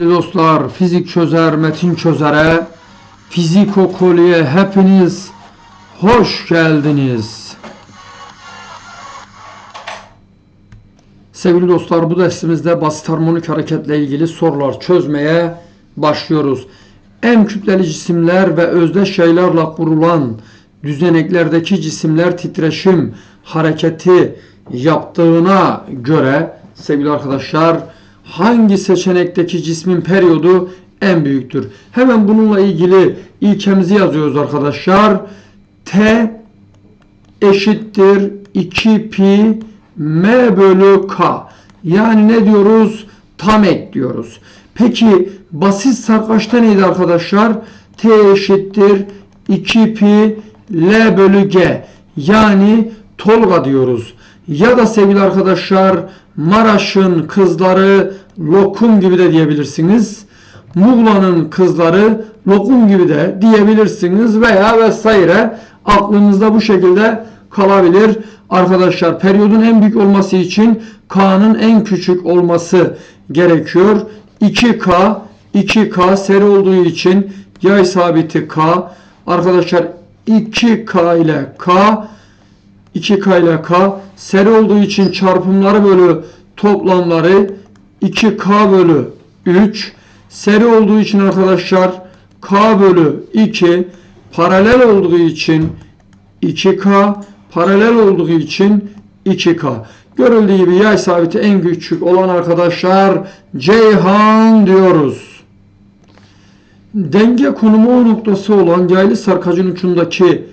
Dostlar fizik çözer metin çözere fizik okuluya hepiniz hoş geldiniz. Sevgili dostlar bu dersimizde basit harmonik hareketle ilgili sorular çözmeye başlıyoruz. En kütleli cisimler ve özdeş yaylarla kurulan düzeneklerdeki cisimler titreşim hareketi yaptığına göre sevgili arkadaşlar hangi seçenekteki cismin periyodu en büyüktür? Hemen bununla ilgili ilkemizi yazıyoruz arkadaşlar. T eşittir 2 pi m bölü k. Yani ne diyoruz? Tam ek diyoruz. Peki basit sarkaçta neydi arkadaşlar? T eşittir 2 pi L bölü G. Yani Tolga diyoruz. Ya da sevgili arkadaşlar Maraş'ın kızları lokum gibi de diyebilirsiniz. Muğla'nın kızları lokum gibi de diyebilirsiniz veya vesaire aklınızda bu şekilde kalabilir. Arkadaşlar periyodun en büyük olması için K'nın en küçük olması gerekiyor. 2K 2K seri olduğu için yay sabiti K. Arkadaşlar 2K ile K 2K ile K seri olduğu için çarpımları bölü toplamları 2K bölü 3 seri olduğu için arkadaşlar K bölü 2 paralel olduğu için 2K paralel olduğu için 2K. Görüldüğü gibi yay sabiti en küçük olan arkadaşlar Ceyhan diyoruz. Denge konumu O noktası olan yaylı sarkacın ucundaki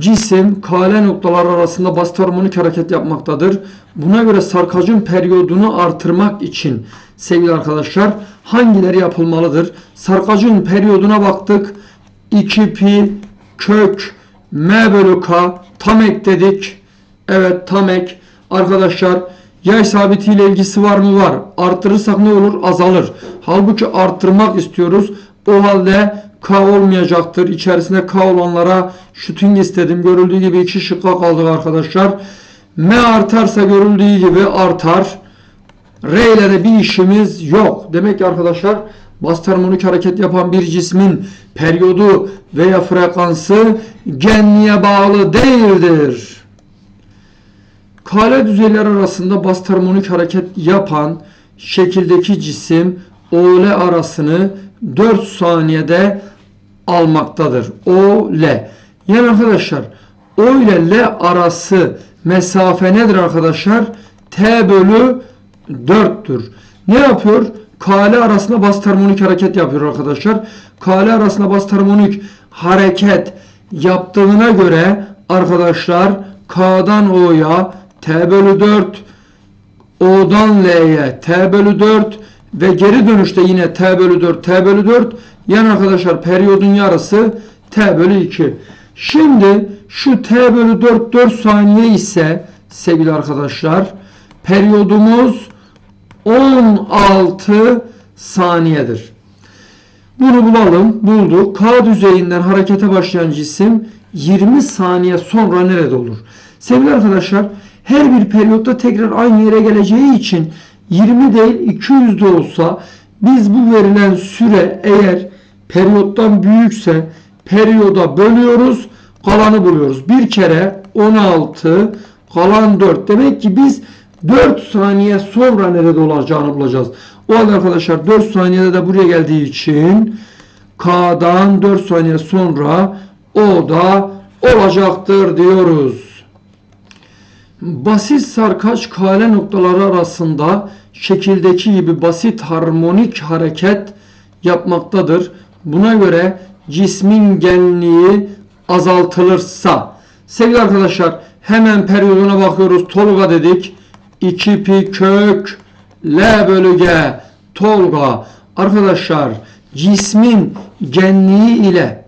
cisim KL noktalar arasında basit harmonik hareket yapmaktadır. Buna göre sarkacın periyodunu artırmak için sevgili arkadaşlar hangileri yapılmalıdır? Sarkacın periyoduna baktık. 2 pi kök m bölü k tam ek dedik. Evet tam ek. Arkadaşlar yay sabitiyle ilgisi var mı? Var. Arttırırsak ne olur? Azalır. Halbuki arttırmak istiyoruz. O halde K olmayacaktır. İçerisinde K olanlara şuting istedim. Görüldüğü gibi iki şıkka kaldık arkadaşlar. M artarsa görüldüğü gibi artar. R ile de bir işimiz yok. Demek ki arkadaşlar basit harmonik hareket yapan bir cismin periyodu veya frekansı genliğe bağlı değildir. Kare düzeyler arasında basit harmonik hareket yapan şekildeki cisim OL arasını 4 saniyede almaktadır. O L. Yani arkadaşlar O ile L arası mesafe nedir arkadaşlar? T bölü 4'tür. Ne yapıyor? KL arasında basit harmonik hareket yapıyor arkadaşlar. KL arasında basit harmonik hareket yaptığına göre arkadaşlar K'dan O'ya T bölü 4 O'dan L'ye T bölü 4 ve geri dönüşte yine T bölü 4 T bölü 4 yani arkadaşlar periyodun yarısı T bölü 2. Şimdi şu T bölü 4 4 saniye ise sevgili arkadaşlar periyodumuz 16 saniyedir. Bunu bulalım. Bulduk. K düzeyinden harekete başlayan cisim 20 saniye sonra nerede olur? Sevgili arkadaşlar her bir periyotta tekrar aynı yere geleceği için 20 değil 200 de olsa biz bu verilen süre eğer periyottan büyükse periyoda bölüyoruz kalanı buluyoruz. Bir kere 16 kalan 4 demek ki biz 4 saniye sonra nerede olacağını bulacağız. O halde arkadaşlar 4 saniyede de buraya geldiği için K'dan 4 saniye sonra o da olacaktır diyoruz. Basit sarkaç kale noktaları arasında şekildeki gibi basit harmonik hareket yapmaktadır. Buna göre cismin genliği azaltılırsa sevgili arkadaşlar hemen periyoduna bakıyoruz. Tolga dedik. 2 pi kök L bölü G Tolga. Arkadaşlar cismin genliği ile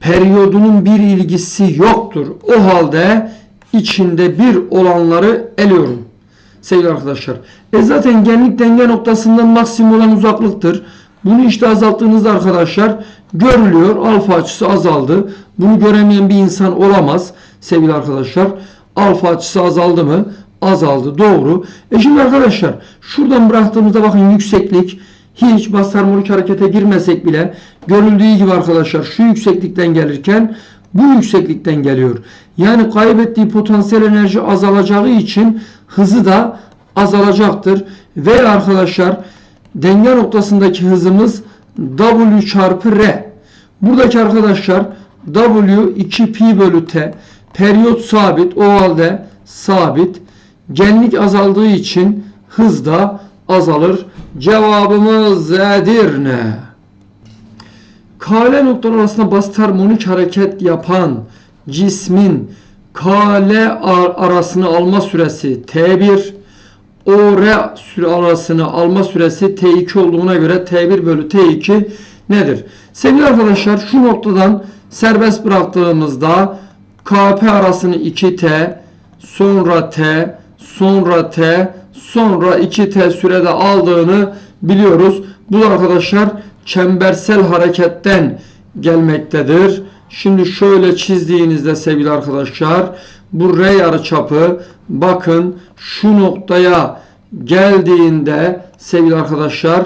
periyodunun bir ilgisi yoktur. O halde içinde bir olanları eliyorum. Sevgili arkadaşlar. E zaten genlik denge noktasından maksimum olan uzaklıktır. Bunu işte azalttığınızda arkadaşlar görülüyor. Alfa açısı azaldı. Bunu göremeyen bir insan olamaz sevgili arkadaşlar. Alfa açısı azaldı mı? Azaldı. Doğru. E şimdi arkadaşlar şuradan bıraktığımızda bakın yükseklik hiç bas harekete girmesek bile görüldüğü gibi arkadaşlar şu yükseklikten gelirken bu yükseklikten geliyor. Yani kaybettiği potansiyel enerji azalacağı için hızı da azalacaktır. Ve arkadaşlar denge noktasındaki hızımız W çarpı R. Buradaki arkadaşlar W 2 pi bölü T. Periyot sabit. O halde sabit. Genlik azaldığı için hız da azalır. Cevabımız Edirne. Kale noktalar arasında basit harmonik hareket yapan cismin kale ar- arasını alma süresi T1 OR süre arasını alma süresi T2 olduğuna göre T1 bölü T2 nedir? Sevgili arkadaşlar şu noktadan serbest bıraktığımızda KP arasını 2T sonra T sonra T sonra 2T sürede aldığını biliyoruz. Bu da arkadaşlar çembersel hareketten gelmektedir. Şimdi şöyle çizdiğinizde sevgili arkadaşlar bu R yarıçapı bakın şu noktaya geldiğinde sevgili arkadaşlar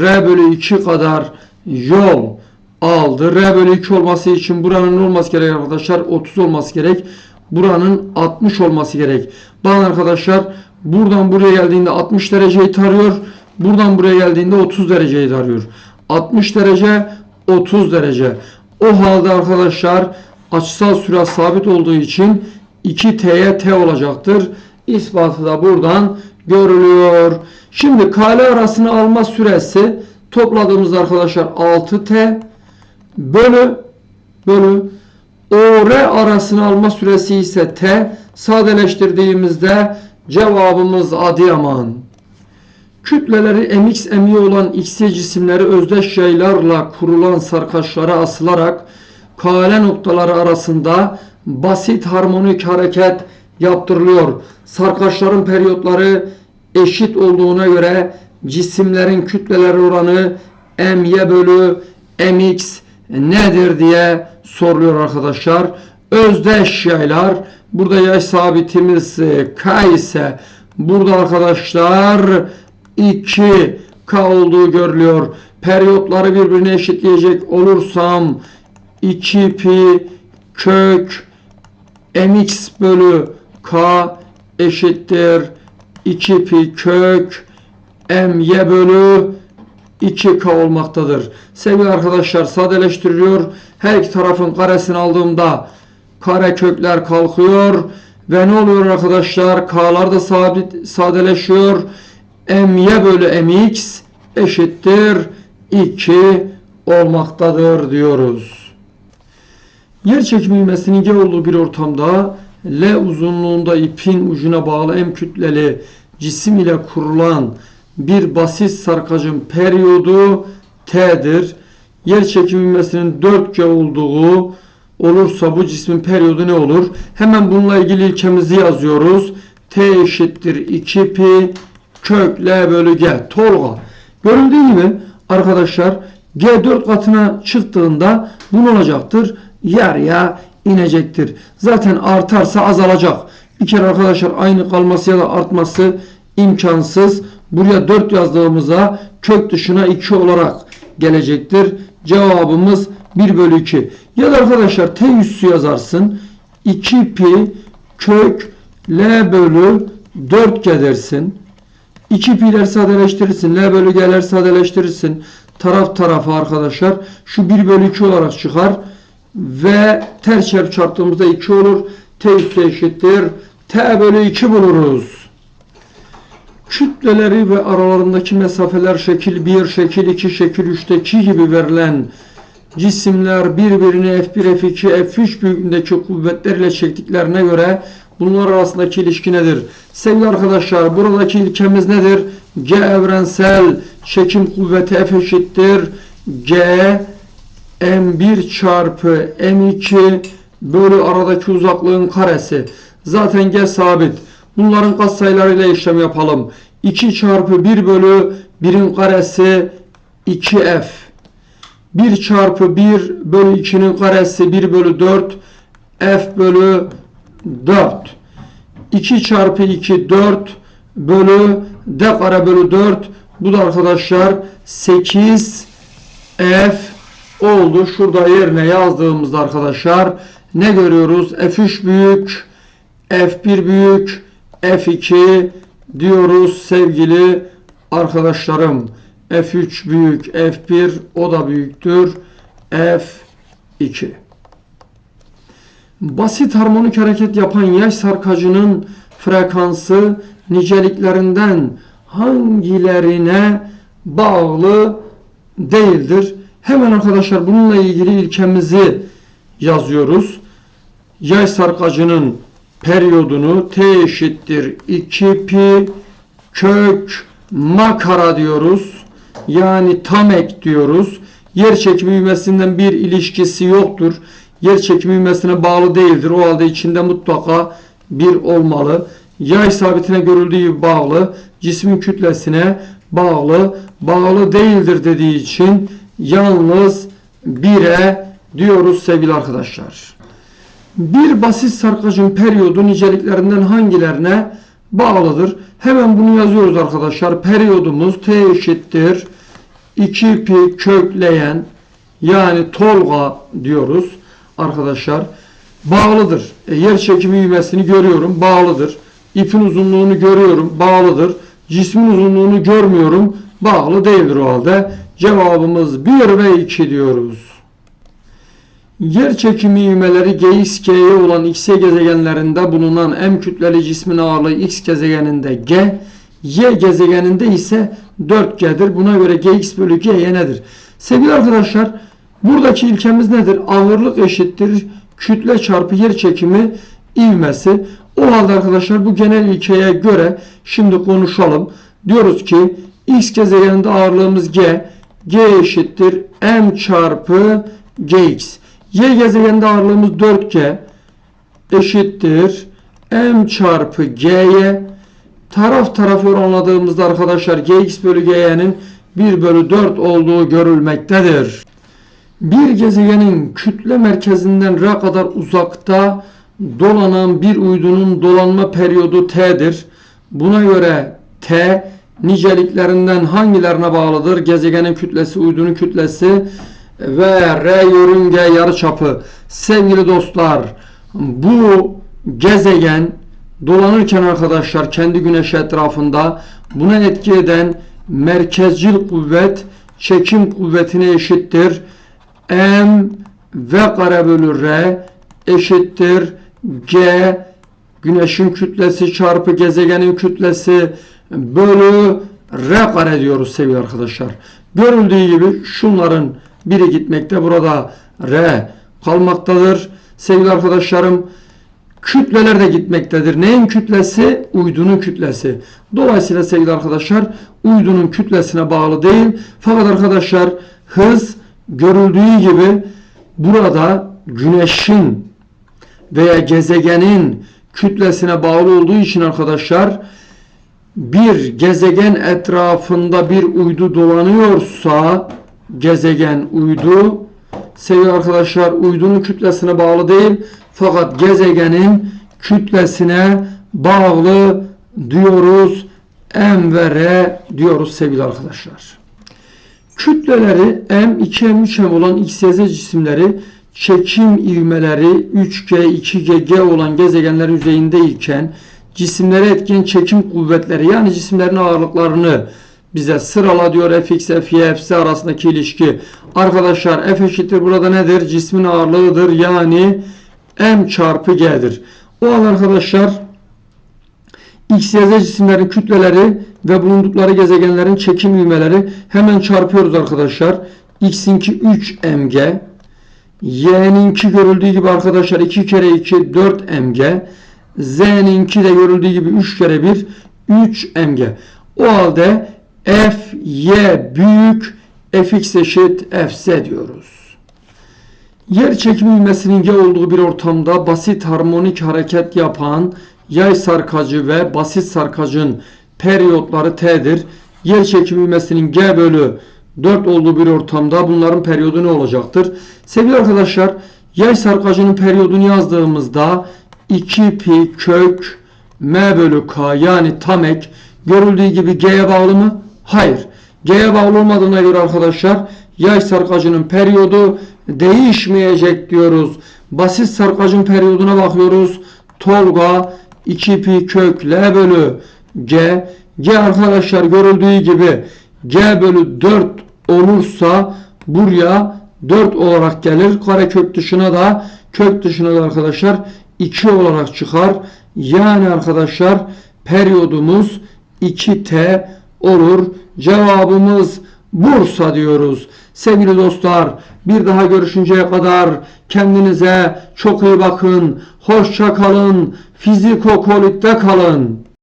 R bölü 2 kadar yol aldı. R bölü 2 olması için buranın olması gerek arkadaşlar? 30 olması gerek. Buranın 60 olması gerek. Bakın arkadaşlar buradan buraya geldiğinde 60 dereceyi tarıyor. Buradan buraya geldiğinde 30 dereceyi tarıyor. 60 derece 30 derece. O halde arkadaşlar açısal süre sabit olduğu için 2t'ye t olacaktır. İspatı da buradan görülüyor. Şimdi kale arasını alma süresi topladığımızda arkadaşlar 6t bölü bölü OR arasını alma süresi ise t sadeleştirdiğimizde cevabımız Adıyaman. Kütleleri mx my olan xy cisimleri özdeş yaylarla kurulan sarkaçlara asılarak kale noktaları arasında basit harmonik hareket yaptırılıyor. Sarkaçların periyotları eşit olduğuna göre cisimlerin kütleleri oranı my bölü mx nedir diye soruluyor arkadaşlar. Özdeş yaylar burada yay sabitimiz e, k ise burada arkadaşlar 2K olduğu görülüyor. Periyotları birbirine eşitleyecek olursam 2 pi kök mx bölü k eşittir 2 pi kök my bölü 2k olmaktadır. Sevgili arkadaşlar sadeleştiriliyor. Her iki tarafın karesini aldığımda kare kökler kalkıyor. Ve ne oluyor arkadaşlar? K'lar da sabit sadeleşiyor my bölü mx eşittir 2 olmaktadır diyoruz. Yer çekimi ivmesinin G olduğu bir ortamda L uzunluğunda ipin ucuna bağlı M kütleli cisim ile kurulan bir basit sarkacın periyodu T'dir. Yer çekimi ivmesinin 4G olduğu olursa bu cismin periyodu ne olur? Hemen bununla ilgili ilkemizi yazıyoruz. T eşittir 2 pi kök L bölü G Tolga. Görüldüğü gibi arkadaşlar G 4 katına çıktığında bu ne olacaktır? Yarıya inecektir. Zaten artarsa azalacak. Bir kere arkadaşlar aynı kalması ya da artması imkansız. Buraya 4 yazdığımızda kök dışına 2 olarak gelecektir. Cevabımız 1 bölü 2. Ya da arkadaşlar T üssü yazarsın. 2 pi kök L bölü 4 gelirsin. 2 pi'ler sadeleştirirsin. L bölü G'ler sadeleştirirsin. Taraf tarafa arkadaşlar. Şu 1 bölü 2 olarak çıkar. Ve ters çarp çarptığımızda 2 olur. T üstü eşittir. T bölü 2 buluruz. Kütleleri ve aralarındaki mesafeler şekil 1, şekil 2, şekil 3'teki gibi verilen cisimler birbirini F1, F2, F3 büyüklüğündeki kuvvetlerle çektiklerine göre bunlar arasındaki ilişki nedir? Sevgili arkadaşlar buradaki ilkemiz nedir? G evrensel çekim kuvveti F eşittir. G M1 çarpı M2 bölü aradaki uzaklığın karesi. Zaten G sabit. Bunların katsayılarıyla işlem yapalım. 2 çarpı 1 bölü 1'in karesi 2F. 1 çarpı 1 bölü 2'nin karesi 1 bölü 4 F bölü 4. 2 çarpı 2 4 bölü D kare bölü 4 Bu da arkadaşlar 8 F oldu. Şurada yerine yazdığımızda arkadaşlar ne görüyoruz? F3 büyük, F1 büyük, F2 diyoruz sevgili arkadaşlarım. F3 büyük, F1 o da büyüktür. F2. Basit harmonik hareket yapan yay sarkacının frekansı niceliklerinden hangilerine bağlı değildir? Hemen arkadaşlar bununla ilgili ilkemizi yazıyoruz. Yay sarkacının periyodunu t eşittir 2 pi kök makara diyoruz. Yani tam ek diyoruz. Yer çekimi ivmesinden bir ilişkisi yoktur. Yer çekimi ivmesine bağlı değildir. O halde içinde mutlaka bir olmalı. Yay sabitine görüldüğü bağlı. Cismin kütlesine bağlı. Bağlı değildir dediği için yalnız 1'e diyoruz sevgili arkadaşlar. Bir basit sarkacın periyodu niceliklerinden hangilerine bağlıdır? Hemen bunu yazıyoruz arkadaşlar. Periyodumuz t eşittir 2 pi kökleyen yani tolga diyoruz arkadaşlar. Bağlıdır. E, yer çekimi ivmesini görüyorum. Bağlıdır. İpin uzunluğunu görüyorum. Bağlıdır. Cismin uzunluğunu görmüyorum. Bağlı değildir o halde. Cevabımız 1 ve 2 diyoruz. Yer çekimi ivmeleri Gx, G'ye olan X gezegenlerinde bulunan M kütleli cismin ağırlığı X gezegeninde G, Y gezegeninde ise 4G'dir. Buna göre Gx bölü G'ye nedir? Sevgili arkadaşlar, buradaki ilkemiz nedir? Ağırlık eşittir kütle çarpı yer çekimi ivmesi. O halde arkadaşlar bu genel ilkeye göre şimdi konuşalım. Diyoruz ki X gezegeninde ağırlığımız G, G eşittir M çarpı Gx. Y gezegeninde ağırlığımız 4G eşittir M çarpı G'ye taraf tarafı oranladığımızda arkadaşlar Gx bölü G'nin 1 bölü 4 olduğu görülmektedir. Bir gezegenin kütle merkezinden R kadar uzakta dolanan bir uydunun dolanma periyodu T'dir. Buna göre T niceliklerinden hangilerine bağlıdır? Gezegenin kütlesi, uydunun kütlesi ve R yörünge yarıçapı. Sevgili dostlar, bu gezegen dolanırken arkadaşlar kendi güneş etrafında buna etki eden merkezcil kuvvet çekim kuvvetine eşittir. M V kare bölü R eşittir. G güneşin kütlesi çarpı gezegenin kütlesi bölü R kare diyoruz sevgili arkadaşlar. Görüldüğü gibi şunların biri gitmekte. Burada R kalmaktadır. Sevgili arkadaşlarım kütleler de gitmektedir. Neyin kütlesi? Uydunun kütlesi. Dolayısıyla sevgili arkadaşlar uydunun kütlesine bağlı değil. Fakat arkadaşlar hız görüldüğü gibi burada güneşin veya gezegenin kütlesine bağlı olduğu için arkadaşlar bir gezegen etrafında bir uydu dolanıyorsa gezegen uydu sevgili arkadaşlar uydunun kütlesine bağlı değil fakat gezegenin kütlesine bağlı diyoruz M ve R diyoruz sevgili arkadaşlar. Kütleleri M, 2M, 3M olan X, Y, Z cisimleri çekim ivmeleri 3G, 2G, G olan gezegenler yüzeyindeyken cisimlere etken çekim kuvvetleri yani cisimlerin ağırlıklarını bize sırala diyor fx, fy, fz arasındaki ilişki. Arkadaşlar f eşittir burada nedir? Cismin ağırlığıdır yani m çarpı g'dir. O an arkadaşlar x, y, z cisimlerin kütleleri ve bulundukları gezegenlerin çekim ivmeleri hemen çarpıyoruz arkadaşlar. x'inki 3 mg y'ninki görüldüğü gibi arkadaşlar 2 kere 2 4 mg z'ninki de görüldüğü gibi 3 kere 1 3 mg. O halde f, y büyük fx eşit fz diyoruz. Yer çekimi ivmesinin G olduğu bir ortamda basit harmonik hareket yapan yay sarkacı ve basit sarkacın periyotları T'dir. Yer çekimi ivmesinin G bölü 4 olduğu bir ortamda bunların periyodu ne olacaktır? Sevgili arkadaşlar yay sarkacının periyodunu yazdığımızda 2 pi kök m bölü k yani tam ek görüldüğü gibi g'ye bağlı mı? Hayır. G'ye bağlı olmadığına göre arkadaşlar yay sarkacının periyodu değişmeyecek diyoruz. Basit sarkacın periyoduna bakıyoruz. Tolga 2 pi kök L bölü G. G arkadaşlar görüldüğü gibi G bölü 4 olursa buraya 4 olarak gelir. Kare kök dışına da kök dışına da arkadaşlar 2 olarak çıkar. Yani arkadaşlar periyodumuz 2T olur. Cevabımız Bursa diyoruz. Sevgili dostlar bir daha görüşünceye kadar kendinize çok iyi bakın. Hoşça kalın. Fizikokolite kalın.